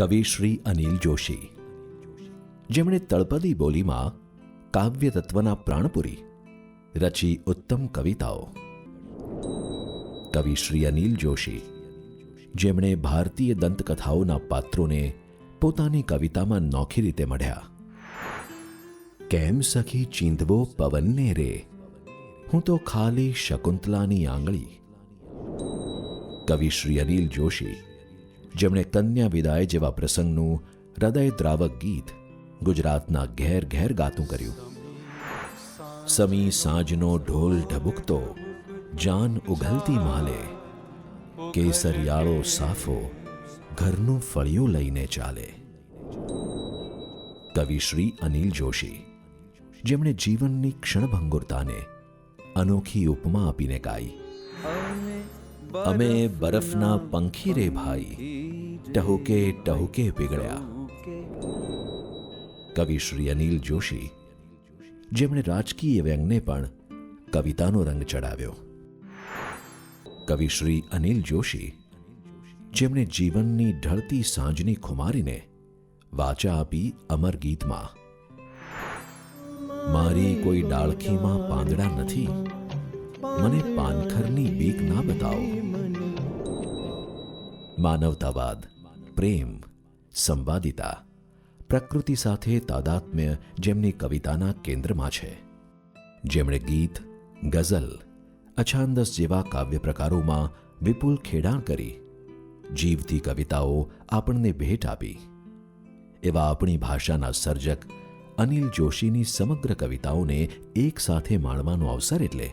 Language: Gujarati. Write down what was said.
કવિ શ્રી અનિલ જોશી. જેમણે તળપદી બોલીમાં કાવ્ય તત્વના પ્રાણપુરી રચી ઉત્તમ કવિતાઓ. કવિ શ્રી અનિલ જોશી, જેમણે ભારતીય દંતકથાઓના પાત્રોને પોતાની કવિતામાં નોખી રીતે મળ્યા. કેમ સખી ચીંધવો પવનને રે? હું તો ખાલી શકુંતલાની આંગળી. કવિ શ્રી અનિલ જોશી જેમણે કન્યા વિદાય જેવા પ્રસંગનું હૃદય દ્રાવક ગીત ગુજરાતના ઘેર ઘેર ગાતું કર્યું. સમી સાંજનો ઢોલ ઢબુકતો જાન ઉઘલતી માલે. કેસરિયાળો સાફો ઘરનું ફળિયું લઈને ચાલે. કવિ શ્રી અનિલ જોશી, જેમણે જીવનની ક્ષણભંગુરતાને અનોખી ઉપમા આપીને ગાઈ. અમે બરફના પંખી રે ભાઈ, ટહુકે ટહુકે પીગળ્યા. કવિ શ્રી અનિલ જોશી, જેમણે રાજકીય વ્યંગને પણ કવિતાનો રંગ ચડાવ્યો. કવિ શ્રી અનિલ જોશી, જેમણે જીવનની ઢળતી સાંજની ખુમારીને વાચા આપી અમર ગીતમાં, મારી કોઈ ડાળખીમાં પાંદડા નથી મને પાનખરની બીક ના બતાવો. માનવતાવાદ, પ્રેમ, સંવાદિતા, પ્રકૃતિ સાથે તાદાત્મ્ય જેમની કવિતાના કેન્દ્રમાં છે. જેમણે ગીત, ગઝલ, અછાંદસ જેવા કાવ્ય પ્રકારોમાં વિપુલ ખેડાણ કરી. જીવતી કવિતાઓ આપણને ભેટ આપી. એવા આપણી ભાષાના સર્જક અનિલ જોશીની સમગ્ર કવિતાઓને એક સાથે માણવાનો અવસર એટલે